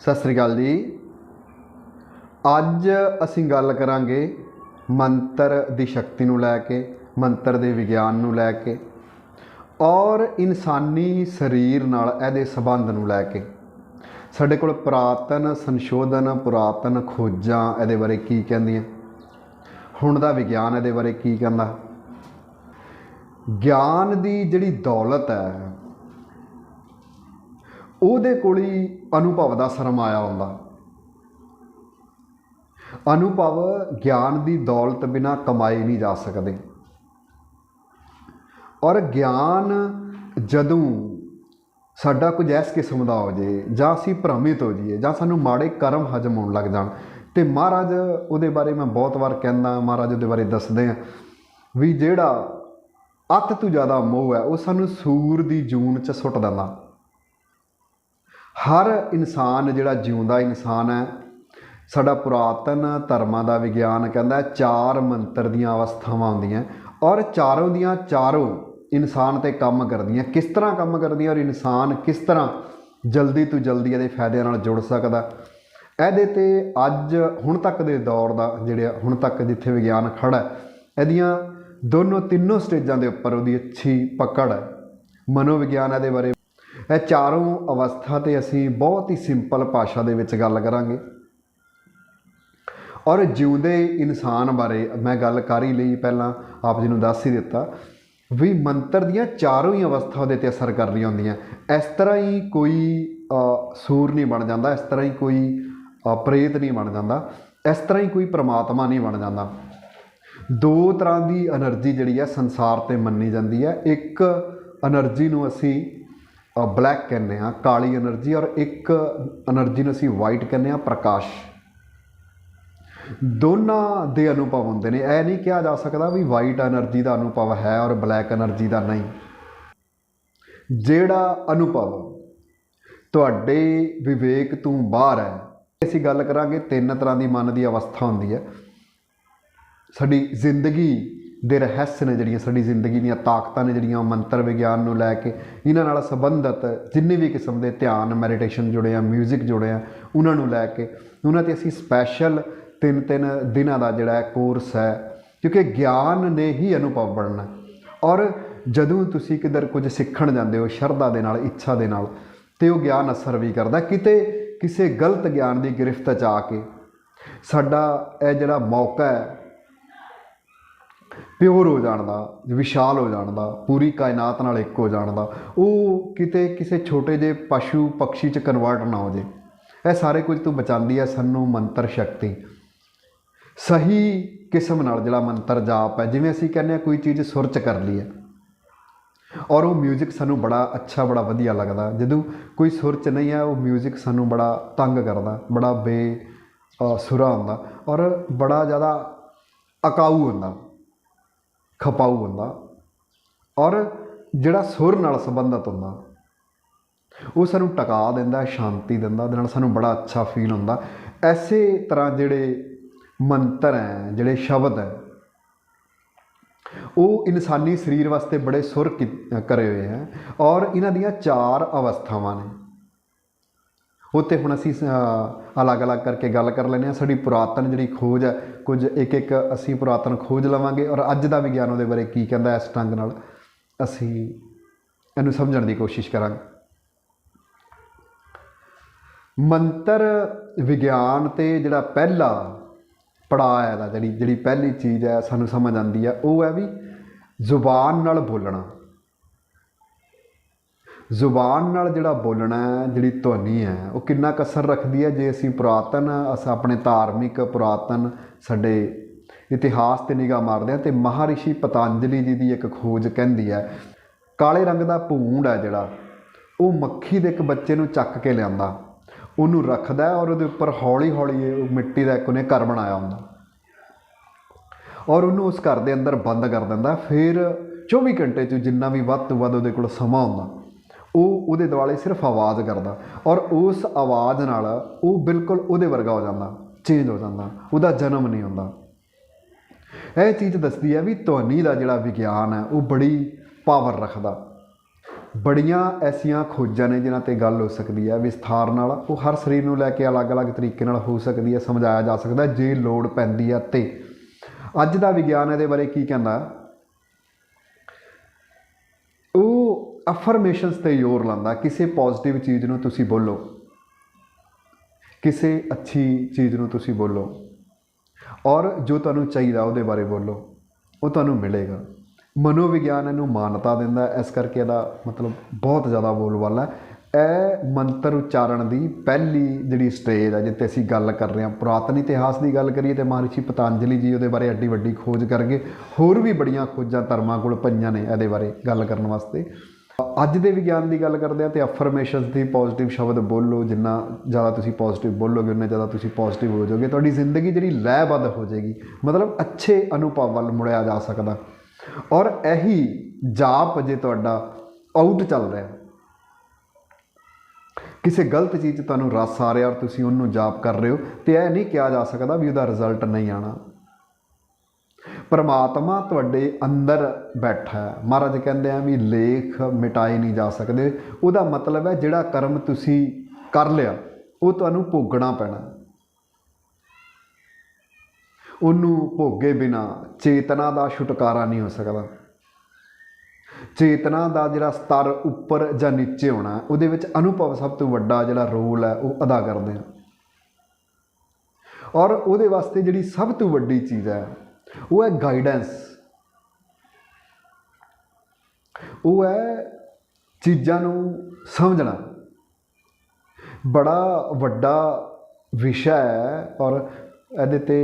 ਸਤਿ ਸ੍ਰੀ ਅਕਾਲ ਜੀ। ਅੱਜ ਅਸੀਂ ਗੱਲ ਕਰਾਂਗੇ ਮੰਤਰ ਦੀ ਸ਼ਕਤੀ ਨੂੰ ਲੈ ਕੇ, ਮੰਤਰ ਦੇ ਵਿਗਿਆਨ ਨੂੰ ਲੈ ਕੇ ਔਰ ਇਨਸਾਨੀ ਸਰੀਰ ਨਾਲ ਇਹਦੇ ਸੰਬੰਧ ਨੂੰ ਲੈ ਕੇ। ਸਾਡੇ ਕੋਲ ਪੁਰਾਤਨ ਸੰਸ਼ੋਧਨ, ਪੁਰਾਤਨ ਖੋਜਾਂ ਇਹਦੇ ਬਾਰੇ ਕੀ ਕਹਿੰਦੀਆਂ? ਹੁਣ ਦਾ ਵਿਗਿਆਨ ਇਹਦੇ ਬਾਰੇ ਕੀ ਕਹਿੰਦਾ? ਗਿਆਨ ਦੀ ਜਿਹੜੀ ਦੌਲਤ ਹੈ ਉਹਦੇ ਕੋਲ ਹੀ ਅਨੁਭਵ ਦਾ ਸਰਮਾਇਆ ਹੁੰਦਾ। ਅਨੁਭਵ ਗਿਆਨ ਦੀ ਦੌਲਤ ਬਿਨਾ ਕਮਾਏ ਨਹੀਂ ਜਾ ਸਕਦੇ। ਔਰ ਗਿਆਨ ਜਦੋਂ ਸਾਡਾ ਕੁਝ ਇਸ ਕਿਸਮ ਦਾ ਹੋ ਜੇ ਜਾਂ ਅਸੀਂ ਭ੍ਰਮਿਤ ਹੋ ਜਾਈਏ, ਜਾਂ ਸਾਨੂੰ ਮਾੜੇ ਕਰਮ ਹਜਮ ਹੋਣ ਲੱਗ ਜਾਣ, ਤੇ ਮਹਾਰਾਜ ਉਹਦੇ ਬਾਰੇ ਮੈਂ ਬਹੁਤ ਵਾਰ ਕਹਿੰਦਾ, ਮਹਾਰਾਜ ਉਹਦੇ ਬਾਰੇ ਦੱਸਦੇ ਆ ਵੀ ਜਿਹੜਾ ਅੱਤ ਤੋਂ ਜ਼ਿਆਦਾ ਮੋਹ ਹੈ, ਉਹ ਸਾਨੂੰ ਸੂਰ ਦੀ ਜੂਨ ਚ ਸੁੱਟ ਦਿੰਦਾ। ਹਰ ਇਨਸਾਨ ਜਿਹੜਾ ਜਿਉਂਦਾ ਇਨਸਾਨ ਹੈ, ਸਾਡਾ ਪੁਰਾਤਨ ਧਰਮਾਂ ਦਾ ਵਿਗਿਆਨ ਕਹਿੰਦਾ ਚਾਰ ਮੰਤਰ ਦੀਆਂ ਅਵਸਥਾਵਾਂ ਹੁੰਦੀਆਂ ਔਰ ਚਾਰੋਂ ਦੀਆਂ ਚਾਰੋਂ ਇਨਸਾਨ ਤੇ ਕੰਮ ਕਰਦੀਆਂ ਕਿਸ ਤਰ੍ਹਾਂ ਕੰਮ ਕਰਦੀਆਂ ਔਰ ਇਨਸਾਨ ਕਿਸ ਤਰ੍ਹਾਂ ਜਲਦੀ ਤੋਂ ਜਲਦੀ ਇਹਦੇ ਫਾਇਦਿਆਂ ਨਾਲ ਜੁੜ ਸਕਦਾ ਇਹਦੇ ਤੇ ਅੱਜ, ਹੁਣ ਤੱਕ ਦੇ ਦੌਰ ਦਾ ਜਿਹੜੇ ਹੁਣ ਤੱਕ ਜਿੱਥੇ ਵਿਗਿਆਨ ਖੜਾ ਇਹਦੀਆਂ ਦੋਨੋਂ ਤਿੰਨੋਂ ਸਟੇਜਾਂ ਦੇ ਉੱਪਰ ਉਹਦੀ ਅੱਛੀ ਪਕੜ ਹੈ। ਮਨੋਵਿਗਿਆਨ ਇਹਦੇ ਬਾਰੇ ਇਹ ਚਾਰੋਂ ਅਵਸਥਾ ਤੇ ਅਸੀਂ ਬਹੁਤ ਹੀ ਸਿੰਪਲ ਭਾਸ਼ਾ ਦੇ ਵਿੱਚ ਗੱਲ ਕਰਾਂਗੇ। ਔਰ ਜਿਉਂਦੇ ਇਨਸਾਨ ਬਾਰੇ ਮੈਂ ਗੱਲ ਕਰ ਹੀ ਲਈ ਪਹਿਲਾਂ, ਆਪ ਜੀ ਨੂੰ ਦੱਸ ਹੀ ਦਿੱਤਾ। ਵੀ ਮੰਤਰ ਦੀਆਂ ਚਾਰੋਂ ਹੀ ਅਵਸਥਾ ਉਹਦੇ ਤੇ ਅਸਰ ਕਰ ਰਹੀਆਂ ਹੁੰਦੀਆਂ। ਇਸ ਤਰ੍ਹਾਂ ਹੀ ਕੋਈ ਸੂਰ ਨਹੀਂ ਬਣ ਜਾਂਦਾ, ਇਸ ਤਰ੍ਹਾਂ ਹੀ ਕੋਈ ਪ੍ਰੇਤ ਨਹੀਂ ਬਣ ਜਾਂਦਾ, ਇਸ ਤਰ੍ਹਾਂ ਹੀ ਕੋਈ ਪ੍ਰਮਾਤਮਾ ਨਹੀਂ ਬਣ ਜਾਂਦਾ। ਦੋ ਤਰ੍ਹਾਂ ਦੀ એનર્ਜੀ ਜਿਹੜੀ ਹੈ ਸੰਸਾਰ ਤੇ ਮੰਨੀ ਜਾਂਦੀ ਹੈ। ਇੱਕ એનર્ਜੀ ਨੂੰ ਅਸੀਂ ਬਲੈਕ ਕਹਿੰਦੇ ਆ ਕਾਲੀ એનર્ਜੀ ਔਰ ਇੱਕ એનર્ਜੀ ਨੂੰ ਅਸੀਂ ਵਾਈਟ ਕਹਿੰਦੇ ਆ ਪ੍ਰਕਾਸ਼। ਦੋਨਾਂ ਦੇ ਅਨੁਭਵ ਹੁੰਦੇ ਨੇ। ਇਹ ਨਹੀਂ ਕਿਹਾ ਜਾ ਸਕਦਾ ਵੀ ਵਾਈਟ એનર્ਜੀ ਦਾ ਅਨੁਭਵ ਹੈ ਔਰ ਬਲੈਕ એનર્ਜੀ ਦਾ ਨਹੀਂ। ਜਿਹੜਾ ਅਨੁਭਵ ਤੁਹਾਡੇ ਵਿਵੇਕ ਤੋਂ ਬਾਹਰ ਹੈ, ਅਸੀਂ ਗੱਲ ਕਰਾਂਗੇ ਤਿੰਨ ਤਰ੍ਹਾਂ ਦੀ ਮਨ ਦੀ ਅਵਸਥਾ ਹੁੰਦੀ ਹੈ। ਸਾਡੀ ਜ਼ਿੰਦਗੀ ਦੇ ਰਹੱਸ ਨੇ ਜਿਹੜੀਆਂ ਸਾਡੀ ਜ਼ਿੰਦਗੀ ਦੀਆਂ ਤਾਕਤਾਂ ਨੇ ਜਿਹੜੀਆਂ ਉਹ ਮੰਤਰ ਵਿਗਿਆਨ ਨੂੰ ਲੈ ਕੇ, ਇਹਨਾਂ ਨਾਲ ਸੰਬੰਧਿਤ ਜਿੰਨੇ ਵੀ ਕਿਸਮ ਦੇ ਧਿਆਨ ਮੈਡੀਟੇਸ਼ਨ ਜੁੜੇ ਆ 뮤직 ਜੁੜੇ ਆ, ਉਹਨਾਂ ਨੂੰ ਲੈ ਕੇ, ਉਹਨਾਂ ਤੇ ਅਸੀਂ ਸਪੈਸ਼ਲ ਤਿੰਨ ਤਿੰਨ ਦਿਨਾਂ ਦਾ ਜਿਹੜਾ ਕੋਰਸ ਹੈ, ਕਿਉਂਕਿ ਗਿਆਨ ਨੇ ਹੀ ਅਨੁਭਵ ਬਣਨਾ। ਔਰ ਜਦੋਂ ਤੁਸੀਂ ਕਿਧਰ ਕੁਝ ਸਿੱਖਣ ਜਾਂਦੇ ਹੋ, ਸ਼ਰਧਾ ਦੇ ਨਾਲ, ਇੱਛਾ ਦੇ ਨਾਲ, ਤੇ ਉਹ ਗਿਆਨ ਅਸਰ ਵੀ ਕਰਦਾ। ਕਿਤੇ ਕਿਸੇ ਗਲਤ ਗਿਆਨ ਦੀ ਗ੍ਰਿਫਤ ਚ ਆ ਕੇ, ਸਾਡਾ ਇਹ ਜਿਹੜਾ ਮੌਕਾ ਹੈ ਪਿਓਰ ਹੋ ਜਾਣ ਦਾ ਵਿਸ਼ਾਲ ਹੋ ਜਾਣ ਦਾ ਪੂਰੀ ਕਾਇਨਾਤ ਨਾਲ ਇੱਕ ਹੋ ਜਾਣ ਦਾ ਉਹ ਕਿਤੇ ਕਿਸੇ ਛੋਟੇ ਜਿਹੇ ਪਸ਼ੂ ਪੰਛੀ ਚ ਕਨਵਰਟ ਨਾ ਹੋ ਜੇ ਇਹ ਸਾਰੇ ਕੁਝ ਤੋਂ ਬਚਾਉਂਦੀ ਹੈ ਸਾਨੂੰ ਮੰਤਰ ਸ਼ਕਤੀ ਸਹੀ ਕਿਸਮ ਨਾਲ ਜਿਹੜਾ ਮੰਤਰ ਜਾਪ ਹੈ ਜਿਵੇਂ ਅਸੀਂ ਕਹਿੰਦੇ ਹਾਂ ਕੋਈ ਚੀਜ਼ ਸੁਰ ਚ ਕਰ ਲਈ ਹੈ ਔਰ ਉਹ 뮤직 ਸਾਨੂੰ ਬੜਾ ਅੱਛਾ ਬੜਾ ਵਧੀਆ ਲੱਗਦਾ ਜਦੋਂ ਕੋਈ ਸੁਰ ਚ ਨਹੀਂ ਹੈ ਉਹ 뮤직 ਸਾਨੂੰ ਬੜਾ ਤੰਗ ਕਰਦਾ ਬੜਾ ਬੇ ਅ, ਸੁਰਾ ਹੁੰਦਾ ਔਰ ਬੜਾ ਜ਼ਿਆਦਾ ਅਕਾਊ ਹੁੰਦਾ ਖਪਾਊ ਹੁੰਦਾ। ਔਰ ਜਿਹੜਾ ਸੁਰ ਨਾਲ ਸੰਬੰਧਿਤ ਹੁੰਦਾ, ਉਹ ਸਾਨੂੰ ਟਿਕਾ ਦਿੰਦਾ, ਸ਼ਾਂਤੀ ਦਿੰਦਾ, ਉਹਦੇ ਨਾਲ ਸਾਨੂੰ ਬੜਾ ਅੱਛਾ ਫੀਲ ਹੁੰਦਾ। ਐਸੇ ਤਰ੍ਹਾਂ ਜਿਹੜੇ ਮੰਤਰ ਹੈ, ਜਿਹੜੇ ਸ਼ਬਦ ਹੈ, ਉਹ ਇਨਸਾਨੀ ਸਰੀਰ ਵਾਸਤੇ ਬੜੇ ਸੁਰ ਕੀ- ਕਰੇ ਹੋਏ ਹੈ। ਔਰ ਇਹਨਾਂ ਦੀਆਂ ਚਾਰ ਅਵਸਥਾਵਾਂ ਨੇ। ਉੱਤੇ ਹੁਣ ਅਸੀਂ ਅਲੱਗ-ਅਲੱਗ ਕਰਕੇ ਗੱਲ ਕਰ ਲੈਂਦੇ ਹਾਂ। ਸਾਡੀ ਪੁਰਾਤਨ ਜਿਹੜੀ ਖੋਜ ਹੈ, ਕੁਝ ਇੱਕ ਇੱਕ ਅਸੀਂ ਪੁਰਾਤਨ ਖੋਜ ਲਵਾਂਗੇ ਔਰ ਅੱਜ ਦਾ ਵਿਗਿਆਨ ਉਹਦੇ ਬਾਰੇ ਕੀ ਕਹਿੰਦਾ ਇਸ ਢੰਗ ਨਾਲ, ਅਸੀਂ ਇਹਨੂੰ ਸਮਝਣ ਦੀ ਕੋਸ਼ਿਸ਼ ਕਰਾਂਗੇ। ਮੰਤਰ ਵਿਗਿਆਨ ਤੇ ਜਿਹੜਾ ਪਹਿਲਾ ਪੜਾਅ ਹੈ ਦਾ ਜਿਹੜੀ ਜਿਹੜੀ ਪਹਿਲੀ ਚੀਜ਼ ਹੈ, ਸਾਨੂੰ ਸਮਝ ਆਉਂਦੀ ਹੈ, ਉਹ ਹੈ ਵੀ ਜ਼ੁਬਾਨ ਨਾਲ ਬੋਲਣਾ। ਜ਼ੁਬਾਨ ਨਾਲ ਜਿਹੜਾ ਬੋਲਣਾ ਹੈ, ਜਿਹੜੀ ਧੁਨੀ ਹੈ, ਉਹ ਕਿੰਨਾ ਕਸਰ ਰੱਖਦੀ ਹੈ ਜੇ ਅਸੀਂ ਪੁਰਾਤਨ, ਅਸ ਆਪਣੇ ਧਾਰਮਿਕ ਪੁਰਾਤਨ ਸਾਡੇ ਇਤਿਹਾਸ ਤੇ ਨਿਗਾਹ ਮਾਰਦੇ ਹਾਂ ਤੇ ਮਹਾਰਿਸ਼ੀ ਪਤੰਜਲੀ ਜੀ ਦੀ ਇੱਕ ਖੋਜ ਕਹਿੰਦੀ ਹੈ, ਕਾਲੇ ਰੰਗ ਦਾ ਭੂੰਡ ਹੈ ਜਿਹੜਾ, ਉਹ ਮੱਖੀ ਦੇ ਇੱਕ ਬੱਚੇ ਨੂੰ ਚੱਕ ਕੇ ਲਿਆਂਦਾ, ਉਹਨੂੰ ਰੱਖਦਾ ਔਰ ਉਹਦੇ ਉੱਪਰ ਹੌਲੀ ਹੌਲੀ ਉਹ ਮਿੱਟੀ ਦਾ ਇੱਕ ਉਹਨੇ ਘਰ ਬਣਾਇਆ ਹੁੰਦਾ। ਔਰ ਉਹਨੂੰ ਉਸ ਘਰ ਦੇ ਅੰਦਰ ਬੰਦ ਕਰ ਦਿੰਦਾ, ਫਿਰ 24 ਘੰਟੇ 'ਚ ਜਿੰਨਾ ਵੀ ਵੱਧ ਤੋਂ ਵੱਧ ਉਹਦੇ ਕੋਲ ਸਮਾਂ ਹੁੰਦਾ। ਉਹ ਉਹਦੇ ਦੁਆਲੇ ਸਿਰਫ ਆਵਾਜ਼ ਕਰਦਾ ਔਰ ਉਸ ਆਵਾਜ਼ ਨਾਲ ਉਹ ਬਿਲਕੁਲ ਉਹਦੇ ਵਰਗਾ ਹੋ ਜਾਂਦਾ ਚੇਂਜ ਹੋ ਜਾਂਦਾ, ਉਹਦਾ ਜਨਮ ਨਹੀਂ ਹੁੰਦਾ। ਇਹ ਚੀਜ਼ ਦੱਸਦੀ ਹੈ ਵੀ ਧੁਨੀ ਦਾ ਜਿਹੜਾ ਵਿਗਿਆਨ ਹੈ, ਉਹ ਬੜੀ ਪਾਵਰ ਰੱਖਦਾ। ਬੜੀਆਂ ਐਸੀਆਂ ਖੋਜਾਂ ਨੇ ਜਿਨ੍ਹਾਂ ਤੇ ਗੱਲ ਹੋ ਸਕਦੀ ਹੈ, ਵਿਸਥਾਰ ਨਾਲ ਉਹ ਹਰ ਸਰੀਰ ਨੂੰ ਲੈ ਕੇ ਅਲੱਗ-ਅਲੱਗ ਤਰੀਕੇ ਨਾਲ ਹੋ ਸਕਦੀ ਹੈ, ਸਮਝਾਇਆ ਜਾ ਸਕਦਾ ਜੇ ਲੋੜ ਪੈਂਦੀ ਹੈ ਤੇ। ਅੱਜ ਦਾ ਵਿਗਿਆਨ ਇਹਦੇ ਬਾਰੇ ਕੀ ਕਹਿੰਦਾ ਅਫਰਮੇਸ਼ਨਸ ਤੇ ਜ਼ੋਰ ਲਾਉਂਦਾ, ਕਿਸੇ ਪੋਜ਼ਿਟਿਵ ਚੀਜ਼ ਨੂੰ ਤੁਸੀਂ ਬੋਲੋ। ਕਿਸੇ ਅੱਛੀ ਚੀਜ਼ ਨੂੰ ਤੁਸੀਂ ਬੋਲੋ। ਔਰ ਜੋ ਤੁਹਾਨੂੰ ਚਾਹੀਦਾ ਉਹਦੇ ਬਾਰੇ ਬੋਲੋ, ਉਹ ਤੁਹਾਨੂੰ ਮਿਲੇਗਾ। ਮਨੋਵਿਗਿਆਨ ਇਹਨੂੰ ਮਾਨਤਾ ਦਿੰਦਾ ਇਸ ਕਰਕੇ ਇਹਦਾ ਮਤਲਬ ਬਹੁਤ ਜ਼ਿਆਦਾ ਬੋਲਬਾਲਾ ਹੈ। ਇਹ ਮੰਤਰ ਉਚਾਰਨ ਦੀ ਪਹਿਲੀ ਜਿਹੜੀ ਸਟੇਜ ਹੈ, ਜਿੱਥੇ ਅਸੀਂ ਗੱਲ ਕਰ ਰਹੇ ਹਾਂ, ਪੁਰਾਤਨ ਇਤਿਹਾਸ ਦੀ ਗੱਲ ਕਰੀਏ ਤੇ ਮਹਰਸ਼ੀ ਪਤੰਜਲੀ ਜੀ ਉਹਦੇ ਬਾਰੇ ਐਡੀ ਵੱਡੀ ਖੋਜ ਕਰਕੇ ਹੋਰ ਵੀ ਬੜੀਆਂ ਖੋਜਾਂ ਧਰਮਾਂ ਕੋਲ ਪਈਆਂ ਨੇ ਇਹਦੇ ਬਾਰੇ ਗੱਲ ਕਰਨ ਵਾਸਤੇ। ਅੱਜ ਦੇ ਵਿਗਿਆਨ ਦੀ ਗੱਲ ਕਰਦੇ ਹਾਂ ਤੇ ਅਫਰਮੇਸ਼ਨਸ ਦੀ ਪੋਜ਼ਿਟਿਵ ਸ਼ਬਦ ਬੋਲੋ, ਜਿੰਨਾ ਜ਼ਿਆਦਾ ਤੁਸੀਂ ਪੋਜ਼ਿਟਿਵ ਬੋਲੋਗੇ, ਉਨਾ ਜ਼ਿਆਦਾ ਤੁਸੀਂ ਪੋਜ਼ਿਟਿਵ ਹੋ ਜਾਓਗੇ। ਤੁਹਾਡੀ ਜ਼ਿੰਦਗੀ ਜਿਹੜੀ ਲੈਅਬੱਧ ਹੋ ਜਾਏਗੀ। ਮਤਲਬ ਅੱਛੇ ਅਨੁਭਵ ਵੱਲ ਮੁੜਿਆ ਜਾ ਸਕਦਾ। ਔਰ ਇਹੀ ਜਾਪ ਜੇ ਤੁਹਾਡਾ ਆਊਟ ਚੱਲ ਰਿਹਾ ਕਿਸੇ ਗਲਤ ਚੀਜ਼ 'ਚ ਤੁਹਾਨੂੰ ਰਸ ਆ ਰਿਹਾ ਔਰ ਤੁਸੀਂ ਉਹਨੂੰ ਜਾਪ ਕਰ ਰਹੇ ਹੋ ਤੇ ਇਹ ਨਹੀਂ ਕਿਹਾ ਜਾ ਸਕਦਾ ਵੀ ਉਹਦਾ ਰਿਜ਼ਲਟ ਨਹੀਂ ਆਣਾ ਪਰਮਾਤਮਾ ਤੁਹਾਡੇ ਅੰਦਰ ਬੈਠਾ ਹੈ। ਮਹਾਰਾਜ ਕਹਿੰਦੇ ਆ ਵੀ ਲੇਖ ਮਿਟਾਏ ਨਹੀਂ ਜਾ ਸਕਦੇ। ਉਹਦਾ ਮਤਲਬ ਹੈ ਜਿਹੜਾ ਕਰਮ ਤੁਸੀਂ ਕਰ ਲਿਆ, ਉਹ ਤੁਹਾਨੂੰ ਭੋਗਣਾ ਪੈਣਾ। ਉਹਨੂੰ ਭੋਗੇ ਬਿਨਾ ਚੇਤਨਾ ਦਾ ਛੁਟਕਾਰਾ ਨਹੀਂ ਹੋ ਸਕਦਾ। ਚੇਤਨਾ ਦਾ ਜਿਹੜਾ ਸਤਰ ਉੱਪਰ ਜਾਂ ਨੀਚੇ ਹੋਣਾ, ਉਹਦੇ ਵਿੱਚ ਅਨੁਭਵ ਸਭ ਤੋਂ ਵੱਡਾ ਜਿਹੜਾ ਰੋਲ ਹੈ, ਉਹ ਅਦਾ ਕਰਦੇ ਆ। ਔਰ ਉਹਦੇ ਵਾਸਤੇ ਜਿਹੜੀ ਸਭ ਤੋਂ ਵੱਡੀ ਚੀਜ਼ ਹੈ ਉਹ ਹੈ ਗਾਈਡੈਂਸ ਉਹ ਹੈ ਚੀਜ਼ਾਂ ਨੂੰ ਸਮਝਣਾ। ਬੜਾ ਵੱਡਾ ਵਿਸ਼ਾ ਹੈ ਔਰ ਇਹਦੇ ਤੇ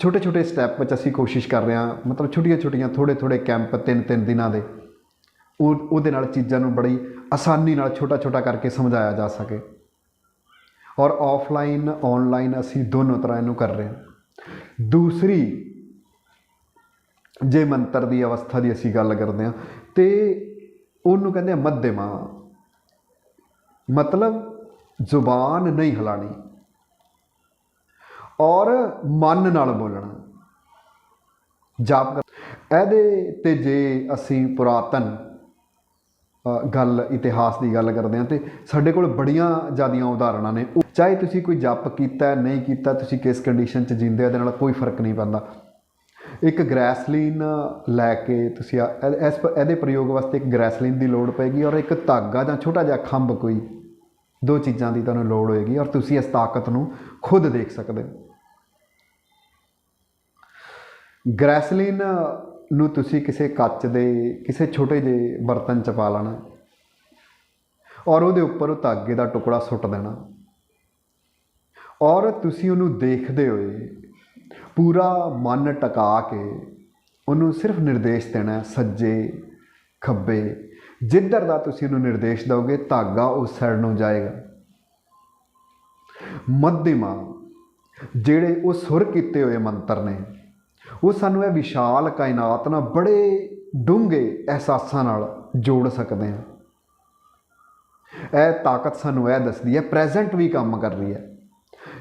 ਛੋਟੇ ਛੋਟੇ ਸਟੈਪ ਵਿੱਚ ਅਸੀਂ ਕੋਸ਼ਿਸ਼ ਕਰ ਰਹੇ ਹਾਂ, ਮਤਲਬ ਛੋਟੀਆਂ ਛੋਟੀਆਂ ਥੋੜੇ ਥੋੜੇ ਕੈਂਪ ਤਿੰਨ ਤਿੰਨ ਦਿਨਾਂ ਦੇ। ਉਹ, ਉਹਦੇ ਨਾਲ ਚੀਜ਼ਾਂ ਨੂੰ ਬੜੀ ਆਸਾਨੀ ਨਾਲ ਛੋਟਾ ਛੋਟਾ ਕਰਕੇ ਸਮਝਾਇਆ ਜਾ ਸਕੇ। ਔਰ ਆਫਲਾਈਨ ਆਨਲਾਈਨ ਅਸੀਂ ਦੋਨੋਂ ਤਰ੍ਹਾਂ ਇਹਨੂੰ ਕਰ ਰਹੇ ਹਾਂ। ਦੂਸਰੀ ਜੇ ਮੰਤਰ ਦੀ ਅਵਸਥਾ ਦੀ ਅਸੀਂ ਗੱਲ ਕਰਦੇ ਹਾਂ, ਤੇ ਉਹਨੂੰ ਕਹਿੰਦੇ ਆ ਮੱਧਮਾ। ਮਤਲਬ ਜ਼ੁਬਾਨ ਨਹੀਂ ਹਿਲਾਣੀ ਔਰ ਮਨ ਨਾਲ ਬੋਲਣਾ। ਜਾਪ ਇਹਦੇ ਤੇ ਜੇ ਅਸੀਂ ਪੁਰਾਤਨ ਗੱਲ, ਇਤਿਹਾਸ ਦੀ ਗੱਲ ਕਰਦੇ ਹਾਂ, ਤੇ ਸਾਡੇ ਕੋਲ ਬੜੀਆਂ ਜ਼ਿਆਦੀਆਂ ਉਦਾਹਰਣਾਂ ਨੇ। ਉਹ- ਚਾਹੇ ਤੁਸੀਂ ਕੋਈ ਜਪ ਕੀਤਾ, ਨਹੀਂ ਕੀਤਾ, ਤੁਸੀਂ ਕਿਸ ਕੰਡੀਸ਼ਨ 'ਚ ਜਿੰਦੇ ਹੋ, ਇਹਦੇ ਨਾਲ ਕੋਈ ਫ਼ਰਕ ਨਹੀਂ ਪੈਂਦਾ। ਇੱਕ ਗ੍ਰੈਸਲੀਨ ਲੈ ਕੇ ਤੁਸੀਂ ਆ- ਇਹ- ਇਸ ਪ- ਇਹਦੇ ਪ੍ਰਯੋਗ ਵਾਸਤੇ ਇੱਕ ਗ੍ਰੈਸਲੀਨ ਦੀ ਲੋੜ ਪਏਗੀ ਔਰ ਇੱਕ ਧਾਗਾ ਜਾਂ ਛੋਟਾ ਜਿਹਾ ਖੰਭ ਕੋਈ, ਦੋ ਚੀਜ਼ਾਂ ਦੀ ਤੁਹਾਨੂੰ ਲੋੜ ਹੋਏਗੀ ਔਰ ਤੁਸੀਂ ਇਸ ਤਾਕਤ ਨੂੰ ਖੁਦ ਦੇਖ ਸਕਦੇ ਹੋ। ਗ੍ਰੈਸਲੀਨ ਨੂੰ ਤੁਸੀਂ ਕਿਸੇ ਕੱਚ ਦੇ, ਕਿਸੇ ਛੋਟੇ ਜਿਹੇ ਬਰਤਨ 'ਚ ਪਾ ਲੈਣਾ ਔਰ ਉਹਦੇ ਉੱਪਰ ਉਹ ਧਾਗੇ ਦਾ ਟੁਕੜਾ ਸੁੱਟ ਦੇਣਾ ਔਰ ਤੁਸੀਂ ਉਹਨੂੰ ਦੇਖਦੇ ਹੋਏ ਪੂਰਾ ਮਨ ਟਿਕਾ ਕੇ ਉਹਨੂੰ ਸਿਰਫ ਨਿਰਦੇਸ਼ ਦੇਣਾ ਸੱਜੇ, ਖੱਬੇ। ਜਿੱਧਰ ਦਾ ਤੁਸੀਂ ਉਹਨੂੰ ਨਿਰਦੇਸ਼ ਦਿਓਗੇ, ਧਾਗਾ ਉਸ ਸਾਈਡ ਨੂੰ ਜਾਏਗਾ। ਮੱਧਿਮਾ, ਜਿਹੜੇ ਉਹ ਸੁਰ ਕੀਤੇ ਹੋਏ ਮੰਤਰ ਨੇ, ਉਹ ਸਾਨੂੰ ਇਹ ਵਿਸ਼ਾਲ ਕਾਇਨਾਤ ਨਾਲ ਬੜੇ ਡੂੰਘੇ ਅਹਿਸਾਸਾਂ ਨਾਲ ਜੋੜ ਸਕਦੇ ਆ। ਇਹ ਤਾਕਤ ਸਾਨੂੰ ਇਹ ਦੱਸਦੀ ਹੈ ਪ੍ਰੈਜ਼ੈਂਟ ਵੀ ਕੰਮ ਕਰ ਰਹੀ ਹੈ।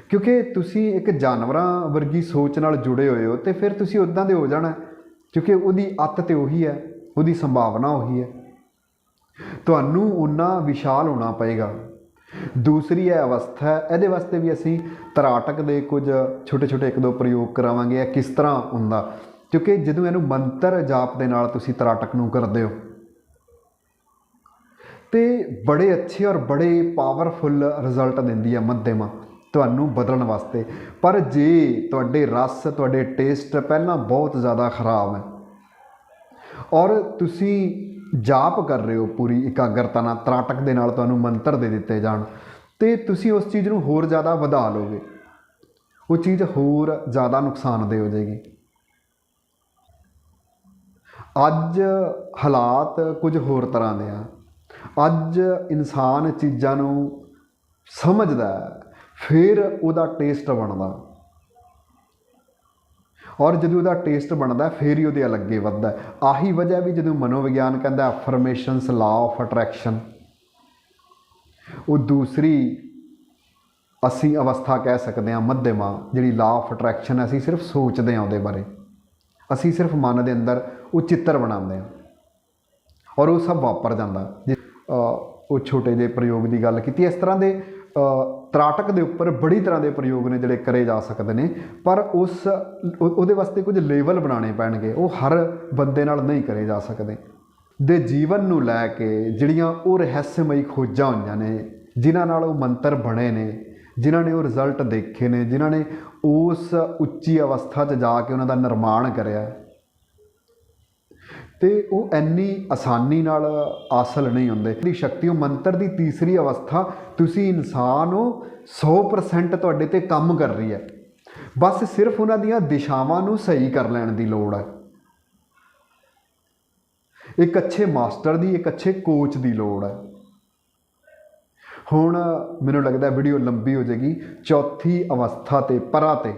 ਕਿਉਂਕਿ ਤੁਸੀਂ ਇੱਕ ਜਾਨਵਰਾਂ ਵਰਗੀ ਸੋਚ ਨਾਲ ਜੁੜੇ ਹੋਏ ਹੋ ਤੇ ਫਿਰ ਤੁਸੀਂ ਉਦਾਂ ਦੇ ਹੋ ਜਾਣਾ, ਕਿਉਂਕਿ ਉਹਦੀ ਅੱਤ ਤੇ ਉਹੀ ਹੈ, ਉਹਦੀ ਸੰਭਾਵਨਾ ਉਹੀ ਹੈ। ਤੁਹਾਨੂੰ ਉਨਾ ਵਿਸ਼ਾਲ ਹੋਣਾ ਪਏਗਾ। ਦੂਸਰੀ ਇਹ ਅਵਸਥਾ ਇਹਦੇ ਵਾਸਤੇ ਵੀ ਅਸੀਂ ਤਰਾਟਕ ਦੇ ਕੁਝ ਛੋਟੇ ਛੋਟੇ ਇੱਕ ਦੋ ਪ੍ਰਯੋਗ ਕਰਾਵਾਂਗੇ, ਇਹ ਕਿਸ ਤਰ੍ਹਾਂ ਹੁੰਦਾ। ਕਿਉਂਕਿ ਜਦੋਂ ਇਹਨੂੰ ਮੰਤਰ ਜਾਪ ਦੇ ਨਾਲ ਤੁਸੀਂ ਤਰਾਟਕ ਨੂੰ ਕਰਦੇ ਹੋ, ਤੇ ਬੜੇ ਅੱਛੇ ਔਰ ਬੜੇ ਪਾਵਰਫੁਲ ਰਿਜ਼ਲਟ ਦਿੰਦੀ ਹੈ ਮੱਧਿਮਾ ਤੁਹਾਨੂੰ ਬਦਲਣ ਵਾਸਤੇ। ਪਰ ਜੇ ਤੁਹਾਡੇ ਰਸ, ਤੁਹਾਡੇ ਟੇਸਟ ਪਹਿਲਾਂ ਬਹੁਤ ਜ਼ਿਆਦਾ ਖਰਾਬ ਹੈ ਔਰ ਤੁਸੀਂ ਜਾਪ ਕਰ ਰਹੇ ਹੋ ਪੂਰੀ ਇਕਾਗਰਤਾ ਨਾਲ, ਤਰਾਟਕ ਦੇ ਨਾਲ ਤੁਹਾਨੂੰ ਮੰਤਰ ਦੇ ਦਿੱਤੇ ਜਾਣ, ਤੇ ਤੁਸੀਂ ਉਸ ਚੀਜ਼ ਨੂੰ ਹੋਰ ਜ਼ਿਆਦਾ ਵਧਾ ਲਓਗੇ। ਉਹ ਚੀਜ਼ ਹੋਰ ਜ਼ਿਆਦਾ ਨੁਕਸਾਨਦੇਹ ਹੋ ਜਾਏਗੀ। ਅੱਜ ਹਾਲਾਤ ਕੁਝ ਹੋਰ ਤਰ੍ਹਾਂ ਦੇ ਆ। ਅੱਜ ਇਨਸਾਨ ਚੀਜ਼ਾਂ ਨੂੰ ਸਮਝਦਾ ਫਿਰ ਉਹਦਾ ਟੇਸਟ ਬਣਦਾ। ਔਰ ਜਦੋਂ ਉਹਦਾ ਟੇਸਟ ਬਣਦਾ, ਫਿਰ ਹੀ ਉਹਦੇ ਅਲੱਗੇ ਵੱਧਦਾ। ਆਹੀ ਵਜ੍ਹਾ ਵੀ ਜਦੋਂ ਮਨੋਵਿਗਿਆਨ ਕਹਿੰਦਾ ਅਫਰਮੇਸ਼ਨਸ ਲਾਅ ਆਫ ਅਟਰੈਕਸ਼ਨ ਉਹ ਦੂਸਰੀ ਅਸੀਂ ਅਵਸਥਾ ਕਹਿ ਸਕਦੇ ਹਾਂ, ਮੱਧਿਮਾ, ਜਿਹੜੀ ਲਾਅ ਆਫ ਅਟਰੈਕਸ਼ਨ ਅਸੀਂ ਸਿਰਫ ਸੋਚਦੇ ਹਾਂ ਉਹਦੇ ਬਾਰੇ। ਅਸੀਂ ਸਿਰਫ ਮਨ ਦੇ ਅੰਦਰ ਉਹ ਚਿੱਤਰ ਬਣਾਉਂਦੇ ਹਾਂ। ਔਰ ਉਹ ਸਭ ਵਾਪਰ ਜਾਂਦਾ। ਜਿ- ਉਹ ਛੋਟੇ ਜਿਹੇ ਪ੍ਰਯੋਗ ਦੀ ਗੱਲ ਕੀਤੀ, ਇਸ ਤਰ੍ਹਾਂ ਦੇ ਤਰਾਟਕ ਦੇ ਉੱਪਰ ਬੜੀ ਤਰ੍ਹਾਂ ਦੇ ਪ੍ਰਯੋਗ ਨੇ ਜਿਹੜੇ ਕਰੇ ਜਾ ਸਕਦੇ ਨੇ, ਪਰ ਉਸ ਉਹਦੇ ਵਾਸਤੇ ਕੁਝ ਲੇਵਲ ਬਣਾਉਣੇ ਪੈਣਗੇ। ਉਹ ਹਰ ਬੰਦੇ ਨਾਲ ਨਹੀਂ ਕਰੇ ਜਾ ਸਕਦੇ। ਦੇ ਜੀਵਨ ਨੂੰ ਲੈ ਕੇ ਜਿਹੜੀਆਂ ਉਹ ਰਹੱਸਮਈ ਖੋਜਾਂ ਹੋਈਆਂ ਨੇ, ਜਿਨ੍ਹਾਂ ਨਾਲ ਉਹ ਮੰਤਰ ਬਣੇ ਨੇ, ਜਿਨ੍ਹਾਂ ਨੇ ਉਹ ਰਿਜ਼ਲਟ ਦੇਖੇ ਨੇ, ਜਿਨ੍ਹਾਂ ਨੇ ਉਸ ਉੱਚੀ ਅਵਸਥਾ 'ਚ ਜਾ ਕੇ ਉਹਨਾਂ ਦਾ ਨਿਰਮਾਣ ਕਰਿਆ ਤੇ ਉਹ ਇੰਨੀ ਆਸਾਨੀ ਨਾਲ ਆਸਲ ਨਹੀਂ ਹੁੰਦੇ। ਦੀ ਸ਼ਕਤੀ ਉਹ ਮੰਤਰ ਦੀ ਤੀਸਰੀ ਅਵਸਥਾ ਤੁਸੀਂ ਇਨਸਾਨ ਹੋ 100% ਤੁਹਾਡੇ ਤੇ ਕੰਮ ਕਰ ਰਹੀ ਹੈ। ਬਸ ਸਿਰਫ ਉਹਨਾਂ ਦੀਆਂ ਦਿਸ਼ਾਵਾਂ ਨੂੰ ਸਹੀ ਕਰ ਲੈਣ ਦੀ ਲੋੜ ਹੈ। ਇੱਕ ਅੱਛੇ ਮਾਸਟਰ ਦੀ, ਇੱਕ ਅੱਛੇ ਕੋਚ ਦੀ ਲੋੜ ਹੈ। ਹੁਣ ਮੈਨੂੰ ਲੱਗਦਾ ਵੀਡੀਓ ਲੰਬੀ ਹੋ ਜਾਏਗੀ। ਚੌਥੀ ਅਵਸਥਾ ਤੇ ਪਰਾ ਤੇ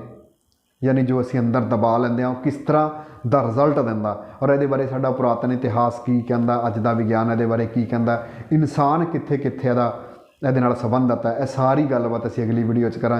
ਯਾਨੀ ਜੋ ਅਸੀਂ ਅੰਦਰ ਦਬਾ ਲੈਂਦੇ ਹਾਂ, ਉਹ ਕਿਸ ਤਰ੍ਹਾਂ ਦਾ ਰਿਜ਼ਲਟ ਦਿੰਦਾ? ਔਰ ਇਹਦੇ ਬਾਰੇ ਸਾਡਾ ਪੁਰਾਤਨ ਇਤਿਹਾਸ ਕੀ ਕਹਿੰਦਾ? ਅੱਜ ਦਾ ਵਿਗਿਆਨ ਇਹਦੇ ਬਾਰੇ ਕੀ ਕਹਿੰਦਾ? ਇਨਸਾਨ ਕਿੱਥੇ ਕਿੱਥੇ ਇਹਦਾ ਇਹਦੇ ਨਾਲ ਸੰਬੰਧਤ ਹੈ? ਇਹ ਸਾਰੀ ਗੱਲਬਾਤ ਅਸੀਂ ਅਗਲੀ ਵੀਡੀਓ 'ਚ ਕਰਾਂਗੇ।